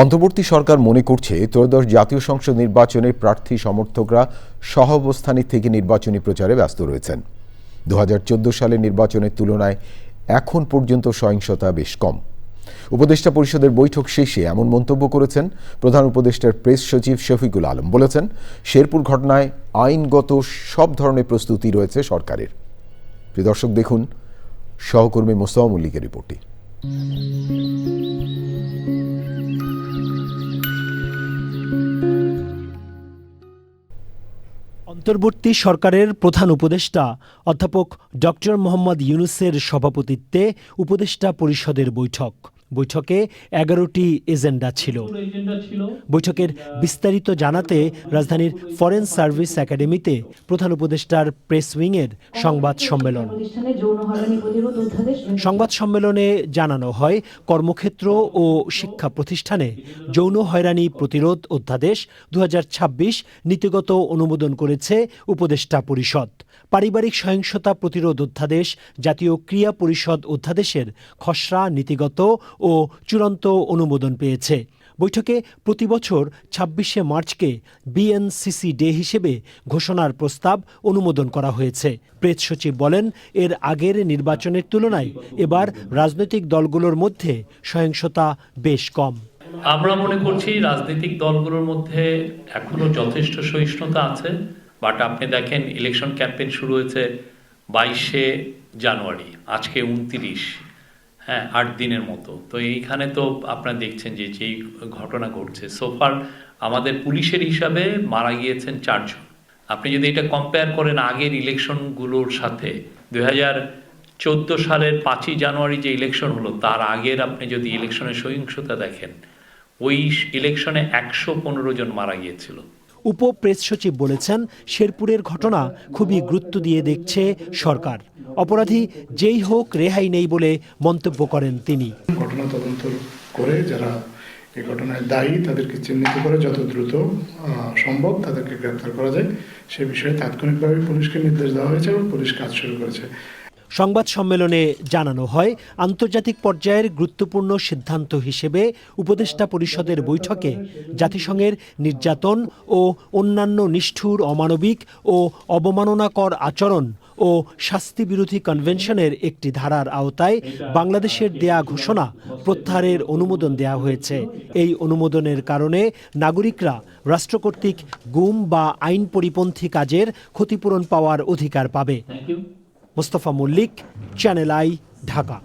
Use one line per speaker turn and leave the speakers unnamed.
অন্তর্বর্তী সরকার মনে করছে ত্রয়োদশ জাতীয় সংসদ নির্বাচনে প্রার্থী সমর্থকরা সহাবস্থানী থেকে নির্বাচনী প্রচারে ব্যস্ত রয়েছেন। দু সালের নির্বাচনের তুলনায় এখন পর্যন্ত সহিংসতা বেশ কম। উপদেষ্টা পরিষদের বৈঠক শেষে এমন মন্তব্য করেছেন প্রধান উপদেষ্টার প্রেস সচিব শফিকুল আলম। বলেছেন, শেরপুর ঘটনায় আইনগত সব ধরনের প্রস্তুতি রয়েছে সরকারের। প্রিয় দর্শক, দেখুন সহকর্মী মোস্তফা মল্লিকের রিপোর্টটি।
অন্তর্বর্তী সরকারের প্রধান উপদেষ্টা অধ্যাপক ডক্টর মোহাম্মদ ইউনুসের সভাপতিত্বে উপদেষ্টা পরিষদের বৈঠক। বৈঠকে এগারোটি এজেন্ডা ছিল। বৈঠকের বিস্তারিত জানাতে রাজধানীর ফরেন সার্ভিস একাডেমিতে প্রধান উপদেষ্টার প্রেস উইংয়ের সংবাদ সম্মেলন। সংবাদ সম্মেলনে জানানো হয় কর্মক্ষেত্র ও শিক্ষা প্রতিষ্ঠানে যৌন হয়রানি প্রতিরোধ অধ্যাদেশ দু হাজার ছাব্বিশ নীতিগত অনুমোদন করেছে উপদেষ্টা পরিষদ। পারিবারিক সহিংসতা প্রতিরোধ অধ্যাদেশ, জাতীয় ক্রিয়া পরিষদ অধ্যাদেশের খসড়া নীতিগত ও চূড়ান্ত অনুমোদন পেয়েছে। বৈঠকে প্রতি বছর ছাব্বিশে মার্চকে বিএনসিসি ডে হিসেবে ঘোষণার প্রস্তাব অনুমোদন করা হয়েছে। প্রেস সচিব বলেন, এর আগের নির্বাচনের তুলনায় এবার রাজনৈতিক দলগুলোর মধ্যে সহিংসতা বেশ কম।
আমরা মনে করছি রাজনৈতিক দলগুলোর মধ্যে এখনও যথেষ্ট সহিষ্ণুতা আছে। বাট আপনি দেখেন ইলেকশন ক্যাম্পেইন শুরু হয়েছে বাইশে জানুয়ারি, আজকে উনতিরিশ হ্যাঁ আট দিনের মতো। তো এইখানে তো আপনারা দেখছেন যে যেই ঘটনা ঘটছে সোফার আমাদের পুলিশের হিসাবে মারা গিয়েছেন চারজন। আপনি যদি এটা কম্পেয়ার করেন আগের ইলেকশনগুলোর সাথে, দুই হাজার চোদ্দ সালের পাঁচই জানুয়ারি যে ইলেকশন হলো, তার আগের আপনি যদি ইলেকশনের সহিংসতা দেখেন, ওই ইলেকশনে একশো পনেরো জন মারা গিয়েছিল।
উপ প্রেস সচিব বলেছেন, শেরপুরের ঘটনা খুবই গুরুত্ব দিয়ে দেখছে সরকার। অপরাধী যেই হোক রেহাই নেই বলে মন্তব্য করেন তিনি।
ঘটনা তদন্ত করে যারা এই ঘটনায় দায়ী, তাদেরকে চিহ্নিত করে যত দ্রুত সম্ভব তাদেরকে গ্রেপ্তার করা যায়। সে বিষয়ে তাৎক্ষণিকভাবে পুলিশকে নির্দেশ দেওয়া হয়েছে এবং পুলিশ কাজ শুরু করেছে।
সংবাদ সম্মেলনে জানানো হয়, আন্তর্জাতিক পর্যায়ের গুরুত্বপূর্ণ সিদ্ধান্ত হিসেবে উপদেষ্টা পরিষদের বৈঠকে জাতিসংঘের নির্যাতন ও অন্যান্য নিষ্ঠুর, অমানবিক ও অবমাননাকর আচরণ ও শাস্তি বিরোধী কনভেনশনের একটি ধারার আওতায় বাংলাদেশের দেয়া ঘোষণা প্রত্যাহারের অনুমোদন দেয়া হয়েছে। এই অনুমোদনের কারণে নাগরিকরা রাষ্ট্র কর্তৃক গুম বা আইন পরিপন্থী কাজের ক্ষতিপূরণ পাওয়ার অধিকার পাবে। Mostafa Mallik channel I Dhaka